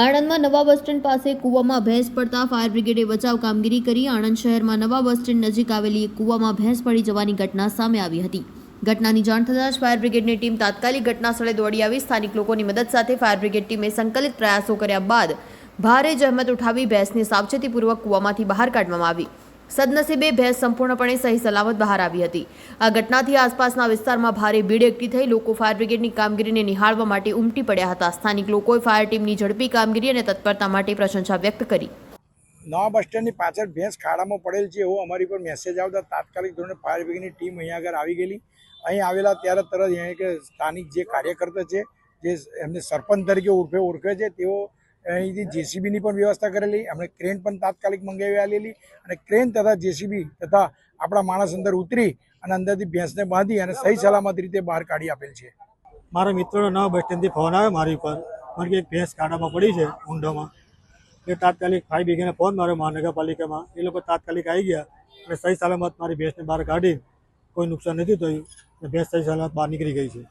આણંદમાં નવા bus stand પાસે કૂવામાં ભેંસ પડતા ફાયર બ્રિગેડે બચાવ કામગીરી કરી. આણંદ શહેરમાં નવા બસ સ્ટેન્ડ નજીક આવેલી કૂવામાં ભેંસ પડી જવાની ઘટના સામે આવી હતી. ઘટનાની જાણ થતાં જ ફાયર બ્રિગેડની ટીમ તાત્કાલિક ઘટના સ્થળે દોડી આવી. સ્થાનિક લોકોની મદદ સાથે ફાયર બ્રિગેડ ટીમે સંકલિત પ્રયાસો કર્યા બાદ ભારે જહેમત ઉઠાવી ભેંસને સાવચેતીપૂર્વક કૂવામાંથી બહાર કાઢવામાં આવી. સદનસીબે ભેંસ સંપૂર્ણપણે સહી સલામત બહાર આવી હતી. આ ઘટનાથી આસપાસના વિસ્તારમાં ભારે ભીડ એકઠી થઈ લોકો ફાયર બ્રિગેડની કામગીરીને નિહાળવા માટે ઉમટી પડ્યા હતા. સ્થાનિક લોકોએ ફાયર ટીમની ઝડપી કામગીરી અને તત્પરતા માટે પ્રશંસા વ્યક્ત કરી. નવા બસ સ્ટેન્ડની પાછળ ભેંસ ખાડામાં પડેલ છે એવો અમારી પર મેસેજ આવતા તાત્કાલિક ધોરણે ફાયર બ્રિગેડની ટીમ અહીંયા આગળ આવી ગયેલી. અહીં આવેલા ત્યારે તરત અહીંયા કે સ્થાનિક જે કાર્યકર્તા છે, જે એમને સરપંચ તરીકે ઉર્ફે ઓળખે છે, તેઓ અહીંથી જેસીબીની પણ વ્યવસ્થા કરેલી, એમણે ક્રેન પણ તાત્કાલિક મંગાવી આલેલી અને ક્રેન તથા જેસીબી તથા આપણા માણસ અંદર ઉતરી અને અંદરથી ભેંસને બાંધી અને સહી સલામત રીતે બહાર કાઢી આપેલ છે. મારા મિત્રનો નવા બસ સ્ટેન્ડથી ફોન આવ્યો મારી ઉપર. મને કે એક ભેંસ કાઢામાં પડી છે ઊંડોમાં. એ તાત્કાલિક ફાઈ બીગેને ફોન માર્યો મહાનગરપાલિકામાં. એ લોકો તાત્કાલિક આવી ગયા અને સહી સલામત મારી ભેંસને બહાર કાઢી. કોઈ નુકસાન નથી થયું અને ભેંસ સહી સલામત બહાર નીકળી ગઈ છે.